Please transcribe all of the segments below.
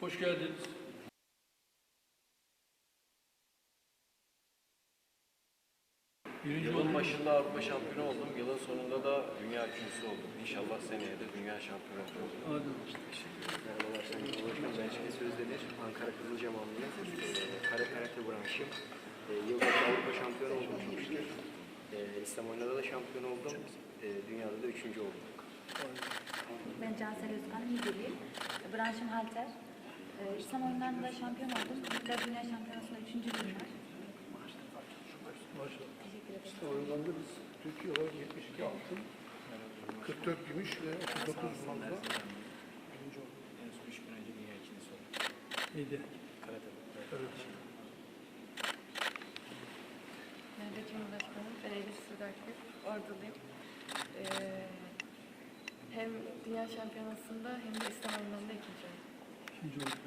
Hoş geldiniz. Birinci Yılın başında Avrupa şampiyonu oldum. Yılın sonunda da dünya ikincisi oldum. İnşallah seneye de dünya şampiyonu olacağım. Hadi. Merhabalar Sayın Cumhurbaşkanım. Ben Şenes Özdemir. Ankara Kızılcahamamlıyım. Ee, kare karate branşıyım. Ee, yılbaşı Avrupa şampiyonu oldum çok şükür. Ee, İslam oyunlarda da şampiyon oldum. Ee, dünyada da üçüncü oldum. Ben Cansel Özkan, Nideliyim. Branşım halter. Ee, İslam oyunlarında şampiyon oldum. Dünya Şampiyonası'nda üçüncü var. Maşallah. Teşekkür ederim. İşte oyunlarda biz Türkiye olarak 72 altın, 44 gümüş ve 39 bronzla birinci olduk. En son üç gün önce dünya ikincisi oldum. İyiydi. Karate. Evet. Merhaba Cumhurbaşkanım, ben Elif Sudaklı, Orduluyum. Ee, hem Dünya Şampiyonası'nda hem de İslam oyunlarında ikinci oldum. İkinci olduk.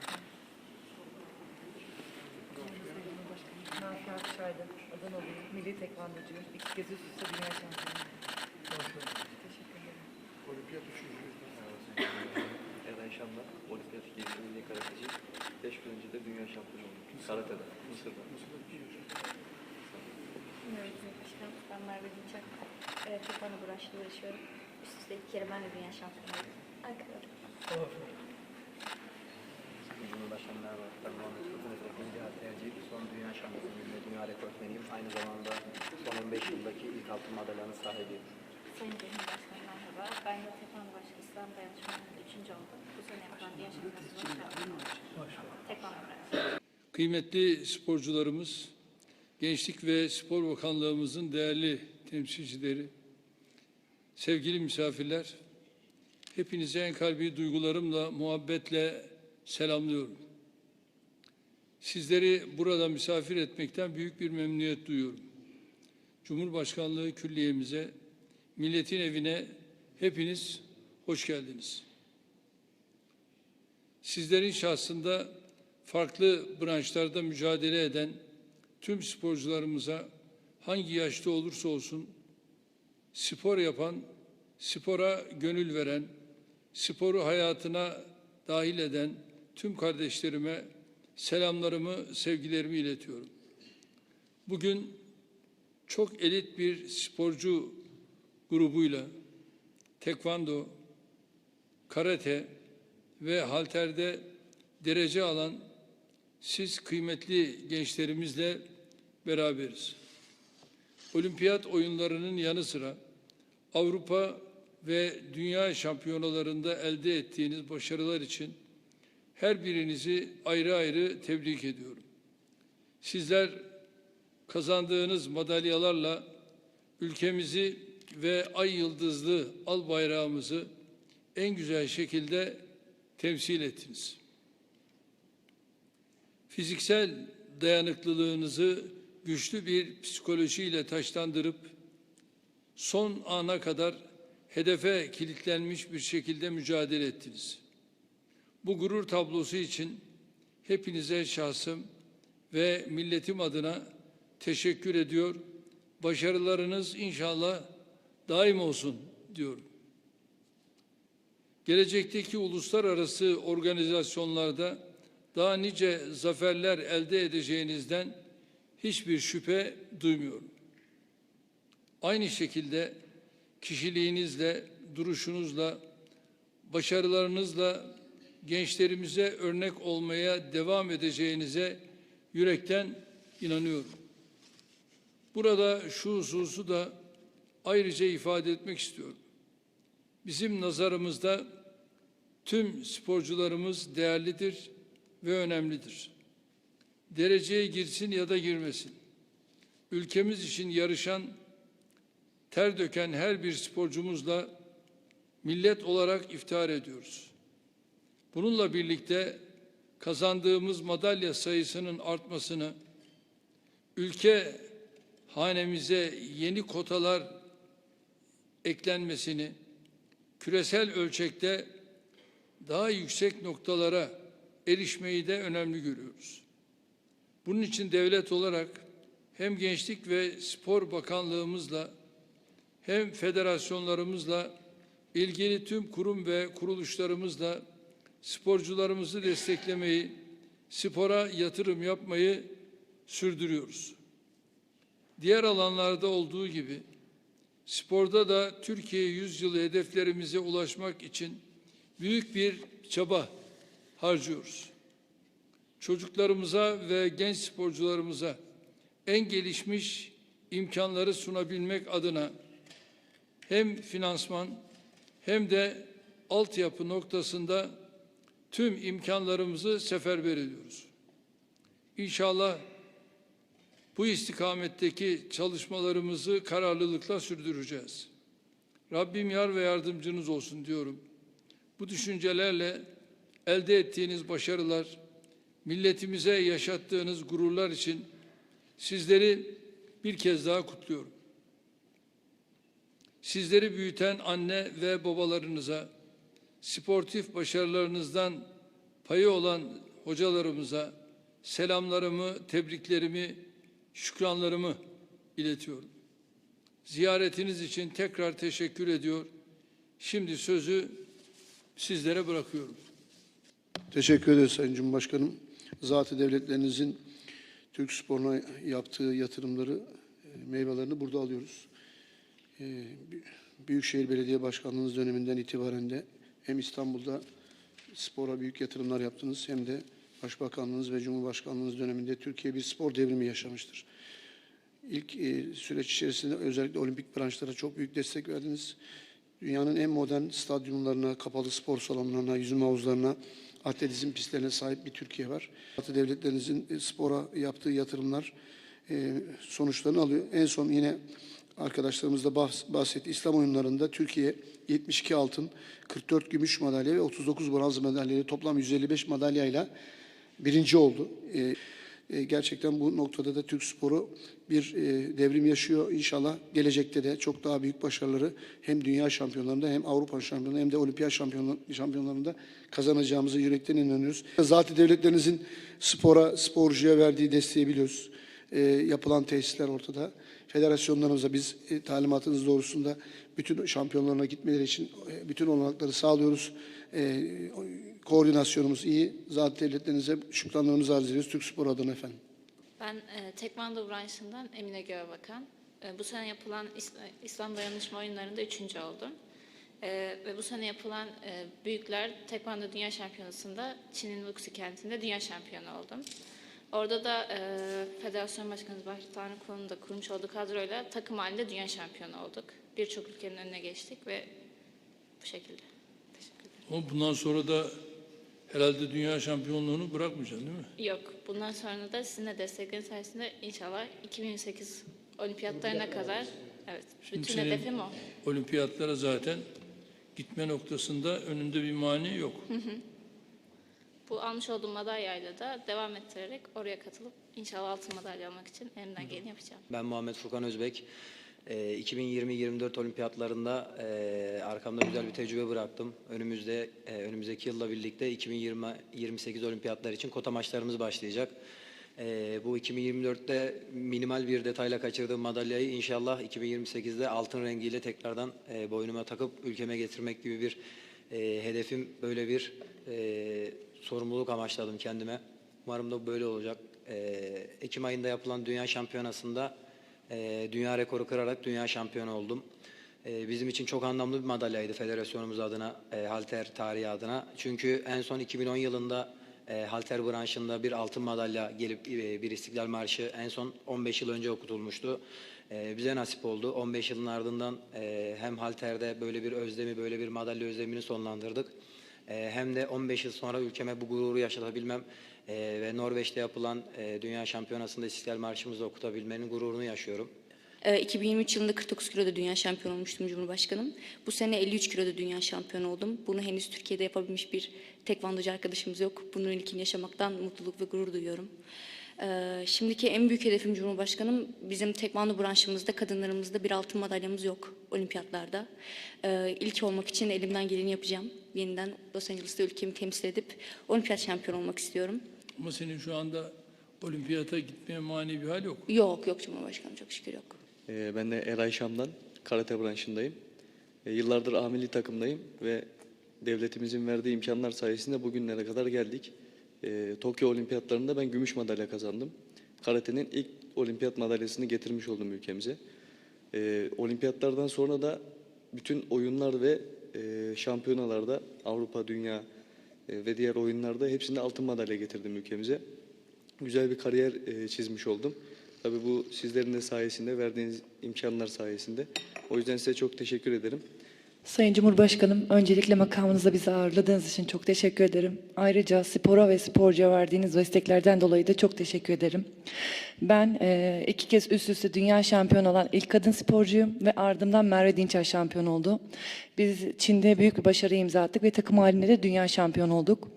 Nafi Akçay'da Adanalıyım. Milli tekvandocuyum. İki kez üst üste dünya şampiyonu. Maşallah. Teşekkür ederim. Olimpiyat üçüncüyüz. Eren Şan'la olimpiyat ikincisi milli karateci. Beş gün önce de dünya şampiyonu oldum. Karate'de, Mısır'da. Evet, Başkanım. Ben Merve Dinçak. Ee, Tekvando branşıyla uğraşıyorum. Üst üste iki kere ben de dünya şampiyonu oldum. Ankara'da. Aferin. Cumhurbaşkanı merhaba. Ben Muhammed Efe Milli Haterci. Son dünya şampiyonuyum ve dünya rekortmeniyim. Aynı zamanda son 15 yıldaki ilk altın madalyanın sahibiyim. Sayın Cumhurbaşkanım merhaba. Ben de Tekvando Başkanı İslam Dayanışmanı'nda üçüncü oldum. Bu sene yapılan Dünya Şampiyonası'nda şampiyon oldum. Maşallah. Tekvando branşı. Kıymetli sporcularımız, Gençlik ve Spor Bakanlığımızın değerli temsilcileri, sevgili misafirler, hepinize en kalbi duygularımla, muhabbetle selamlıyorum. Sizleri burada misafir etmekten büyük bir memnuniyet duyuyorum. Cumhurbaşkanlığı Külliye'mize, milletin evine hepiniz hoş geldiniz. Sizlerin şahsında farklı branşlarda mücadele eden tüm sporcularımıza hangi yaşta olursa olsun spor yapan, spora gönül veren, sporu hayatına dahil eden tüm kardeşlerime selamlarımı, sevgilerimi iletiyorum. Bugün çok elit bir sporcu grubuyla tekvando, karate ve halterde derece alan siz kıymetli gençlerimizle beraberiz. Olimpiyat oyunlarının yanı sıra Avrupa ve dünya şampiyonalarında elde ettiğiniz başarılar için her birinizi ayrı ayrı tebrik ediyorum. Sizler kazandığınız madalyalarla ülkemizi ve ay yıldızlı al bayrağımızı en güzel şekilde temsil ettiniz. Fiziksel dayanıklılığınızı güçlü bir psikolojiyle taşlandırıp son ana kadar hedefe kilitlenmiş bir şekilde mücadele ettiniz. Bu gurur tablosu için hepinize şahsım ve milletim adına teşekkür ediyor. Başarılarınız inşallah daim olsun diyorum. Gelecekteki uluslararası organizasyonlarda daha nice zaferler elde edeceğinizden hiçbir şüphe duymuyorum. Aynı şekilde kişiliğinizle, duruşunuzla, başarılarınızla gençlerimize örnek olmaya devam edeceğinize yürekten inanıyorum. Burada şu hususu da ayrıca ifade etmek istiyorum. Bizim nazarımızda tüm sporcularımız değerlidir ve önemlidir. Dereceye girsin ya da girmesin. Ülkemiz için yarışan, ter döken her bir sporcumuzla millet olarak iftihar ediyoruz. Bununla birlikte kazandığımız madalya sayısının artmasını, ülke hanemize yeni kotalar eklenmesini, küresel ölçekte daha yüksek noktalara erişmeyi de önemli görüyoruz. Bunun için devlet olarak hem Gençlik ve Spor Bakanlığımızla hem federasyonlarımızla ilgili tüm kurum ve kuruluşlarımızla sporcularımızı desteklemeyi, spora yatırım yapmayı sürdürüyoruz. Diğer alanlarda olduğu gibi sporda da Türkiye yüzyılı hedeflerimize ulaşmak için büyük bir çaba harcıyoruz. Çocuklarımıza ve genç sporcularımıza en gelişmiş imkanları sunabilmek adına hem finansman hem de altyapı noktasında tüm imkanlarımızı seferber ediyoruz. İnşallah bu istikametteki çalışmalarımızı kararlılıkla sürdüreceğiz. Rabbim yar ve yardımcınız olsun diyorum. Bu düşüncelerle elde ettiğiniz başarılar, milletimize yaşattığınız gururlar için sizleri bir kez daha kutluyorum. Sizleri büyüten anne ve babalarınıza, sportif başarılarınızdan payı olan hocalarımıza selamlarımı, tebriklerimi, şükranlarımı iletiyorum. Ziyaretiniz için tekrar teşekkür ediyor. Şimdi sözü sizlere bırakıyorum. Teşekkür ederiz Sayın Cumhurbaşkanım. Zatı devletlerinizin Türk sporuna yaptığı yatırımları, e, meyvelerini burada alıyoruz. E, Büy- Büyükşehir Belediye Başkanlığınız döneminden itibaren de hem İstanbul'da spora büyük yatırımlar yaptınız hem de Başbakanlığınız ve Cumhurbaşkanlığınız döneminde Türkiye bir spor devrimi yaşamıştır. İlk e, süreç içerisinde özellikle olimpik branşlara çok büyük destek verdiniz. Dünyanın en modern stadyumlarına, kapalı spor salonlarına, yüzme havuzlarına, atletizm pistlerine sahip bir Türkiye var. Batı devletlerinizin e, spora yaptığı yatırımlar e, sonuçlarını alıyor. En son yine arkadaşlarımız da bahs- bahsetti. İslam oyunlarında Türkiye 72 altın, 44 gümüş madalya ve 39 bronz madalyayla toplam 155 madalyayla birinci oldu. E, e, gerçekten bu noktada da Türk sporu bir e, devrim yaşıyor. İnşallah gelecekte de çok daha büyük başarıları hem dünya şampiyonlarında hem Avrupa şampiyonlarında hem de olimpiyat şampiyonlar, şampiyonlarında kazanacağımızı yürekten inanıyoruz. Zaten devletlerinizin spora, sporcuya verdiği desteği biliyoruz. E, yapılan tesisler ortada. Federasyonlarımıza biz e, talimatınız doğrusunda bütün şampiyonlarına gitmeleri için e, bütün olanakları sağlıyoruz. E, koordinasyonumuz iyi. Zaten devletlerinize şükranlarımızı arz ediyoruz Türk Spor adına efendim. Ben e, tekvando branşından Emine Göğebakan. E, bu sene yapılan İs- İslam Dayanışma Oyunları'nda üçüncü oldum. E, ve bu sene yapılan e, Büyükler Tekvando Dünya Şampiyonası'nda Çin'in Wuxi kentinde dünya şampiyonu oldum. Orada da e, Federasyon Başkanı Bahri Tanrıkulu'nun da kurmuş olduğu kadroyla takım halinde dünya şampiyonu olduk. Birçok ülkenin önüne geçtik ve bu şekilde. Teşekkür ederim. Ama bundan sonra da herhalde dünya şampiyonluğunu bırakmayacaksın değil mi? Yok, bundan sonra da sizin de destekleriniz sayesinde inşallah 2028 olimpiyatlarına kadar evet, Şimdi bütün senin hedefim o. Olimpiyatlara zaten gitme noktasında önünde bir mani yok. Bu almış olduğum madalyayla da devam ettirerek oraya katılıp inşallah altın madalya almak için elimden geleni yapacağım. Ben Muhammed Furkan Özbek. Ee, 2020-24 olimpiyatlarında e, arkamda güzel bir tecrübe bıraktım. Önümüzde e, önümüzdeki yılla birlikte 2020-28 olimpiyatlar için kota maçlarımız başlayacak. E, bu 2024'te minimal bir detayla kaçırdığım madalyayı inşallah 2028'de altın rengiyle tekrardan e, boynuma takıp ülkeme getirmek gibi bir e, hedefim, böyle bir e, sorumluluk amaçladım kendime. Umarım da böyle olacak. E, Ekim ayında yapılan Dünya Şampiyonası'nda e, dünya rekoru kırarak dünya şampiyonu oldum. E, bizim için çok anlamlı bir madalyaydı federasyonumuz adına, e, halter tarihi adına. Çünkü en son 2010 yılında e, halter branşında bir altın madalya gelip e, bir İstiklal Marşı en son 15 yıl önce okutulmuştu. E, bize nasip oldu. 15 yılın ardından e, hem halterde böyle bir özlemi, böyle bir madalya özlemini sonlandırdık. E, hem de 15 yıl sonra ülkeme bu gururu yaşatabilmem e, ve Norveç'te yapılan e, Dünya Şampiyonası'nda İstiklal Marşımızı okutabilmenin gururunu yaşıyorum. Ee, 2023 yılında 49 kiloda dünya şampiyonu olmuştum Cumhurbaşkanım. Bu sene 53 kiloda dünya şampiyonu oldum. Bunu henüz Türkiye'de yapabilmiş bir tekvandocu arkadaşımız yok. Bunun ilkini yaşamaktan mutluluk ve gurur duyuyorum. Ee, şimdiki en büyük hedefim Cumhurbaşkanım bizim tekvando branşımızda kadınlarımızda bir altın madalyamız yok olimpiyatlarda. Ee, ilk olmak için elimden geleni yapacağım. Yeniden Los Angeles'ta ülkemi temsil edip olimpiyat şampiyonu olmak istiyorum. Ama senin şu anda olimpiyata gitmeye mani bir hal yok. Yok yok Cumhurbaşkanım çok şükür yok. Ee, Ben de Eray Şam'dan karate branşındayım. Ee, Yıllardır A milli takımdayım ve devletimizin verdiği imkanlar sayesinde bugünlere kadar geldik. Ee, Tokyo Olimpiyatlarında ben gümüş madalya kazandım. Karate'nin ilk olimpiyat madalyasını getirmiş oldum ülkemize. Ee, olimpiyatlardan sonra da bütün oyunlar ve e, şampiyonalarda Avrupa, Dünya e, ve diğer oyunlarda hepsinde altın madalya getirdim ülkemize. Güzel bir kariyer e, çizmiş oldum. Tabii bu sizlerin de sayesinde, verdiğiniz imkanlar sayesinde. O yüzden size çok teşekkür ederim. Sayın Cumhurbaşkanım, öncelikle makamınızda bizi ağırladığınız için çok teşekkür ederim. Ayrıca spora ve sporcuya verdiğiniz desteklerden dolayı da çok teşekkür ederim. Ben e, iki kez üst üste dünya şampiyonu olan ilk kadın sporcuyum ve ardından Merve Dinçer şampiyon oldu. Biz Çin'de büyük bir başarı imza attık ve takım halinde de dünya şampiyon olduk.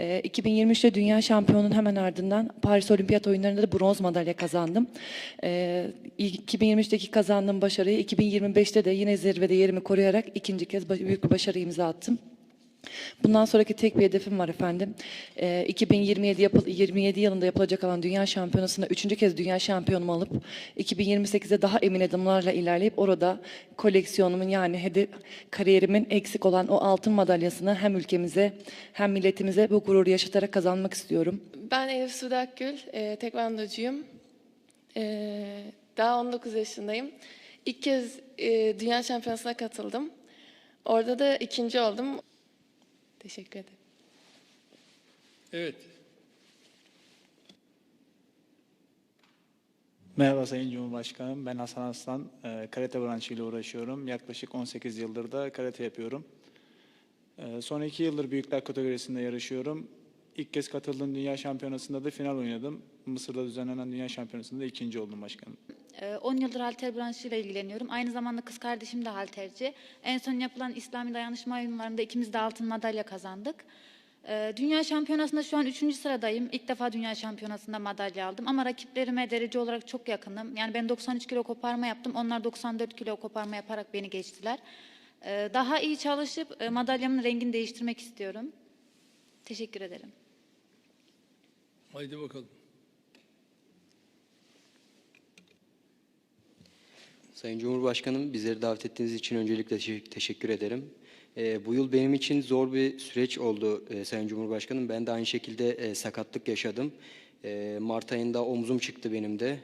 E, 2023'te dünya şampiyonunun hemen ardından Paris Olimpiyat oyunlarında da bronz madalya kazandım. E, 2023'teki kazandığım başarıyı 2025'te de yine zirvede yerimi koruyarak ikinci kez büyük bir başarı imza attım. Bundan sonraki tek bir hedefim var efendim. Ee, 2027 yapıl 27 yılında yapılacak olan Dünya Şampiyonası'nda üçüncü kez Dünya Şampiyonumu alıp 2028'de daha emin adımlarla ilerleyip orada koleksiyonumun yani hedef kariyerimin eksik olan o altın madalyasını hem ülkemize hem milletimize bu gururu yaşatarak kazanmak istiyorum. Ben Elif Sude Akgül, e, tekvandocuyum. E, daha 19 yaşındayım. İlk kez e, Dünya Şampiyonası'na katıldım. Orada da ikinci oldum. Teşekkür ederim. Evet. Merhaba Sayın Cumhurbaşkanım. Ben Hasan Aslan. Ee, Karate branşıyla uğraşıyorum. Yaklaşık 18 yıldır da karate yapıyorum. Ee, Son iki yıldır büyükler kategorisinde yarışıyorum. İlk kez katıldığım Dünya Şampiyonası'nda da final oynadım. Mısır'da düzenlenen Dünya Şampiyonası'nda ikinci oldum başkanım. Ee, 10 yıldır halter branşıyla ilgileniyorum. Aynı zamanda kız kardeşim de halterci. En son yapılan İslami dayanışma oyunlarında ikimiz de altın madalya kazandık. Ee, Dünya şampiyonasında şu an 3. sıradayım. İlk defa dünya şampiyonasında madalya aldım. Ama rakiplerime derece olarak çok yakınım. Yani ben 93 kilo koparma yaptım. Onlar 94 kilo koparma yaparak beni geçtiler. Ee, Daha iyi çalışıp e, madalyamın rengini değiştirmek istiyorum. Teşekkür ederim. Haydi bakalım. Sayın Cumhurbaşkanım, bizleri davet ettiğiniz için öncelikle teşe- teşekkür ederim. Ee, bu yıl benim için zor bir süreç oldu e, Sayın Cumhurbaşkanım. Ben de aynı şekilde e, sakatlık yaşadım. E, Mart ayında omzum çıktı benim de.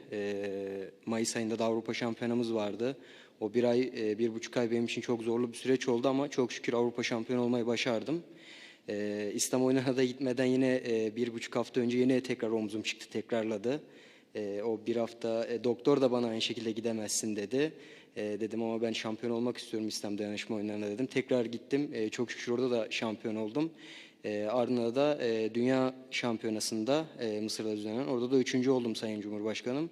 Mayıs ayında da Avrupa Şampiyonamız vardı. O bir ay, bir buçuk ay benim için çok zorlu bir süreç oldu ama çok şükür Avrupa Şampiyonu olmayı başardım. E, İslam oyunlarına da gitmeden yine bir buçuk hafta önce yine tekrar omzum çıktı, tekrarladı. E, o bir hafta e, doktor da bana aynı şekilde gidemezsin dedi. E, dedim ama ben şampiyon olmak istiyorum İslam dayanışma oyunlarında dedim. Tekrar gittim. E, çok şükür orada da şampiyon oldum. E, ardından da e, dünya şampiyonasında e, Mısır'da düzenlenen orada da üçüncü oldum Sayın Cumhurbaşkanım.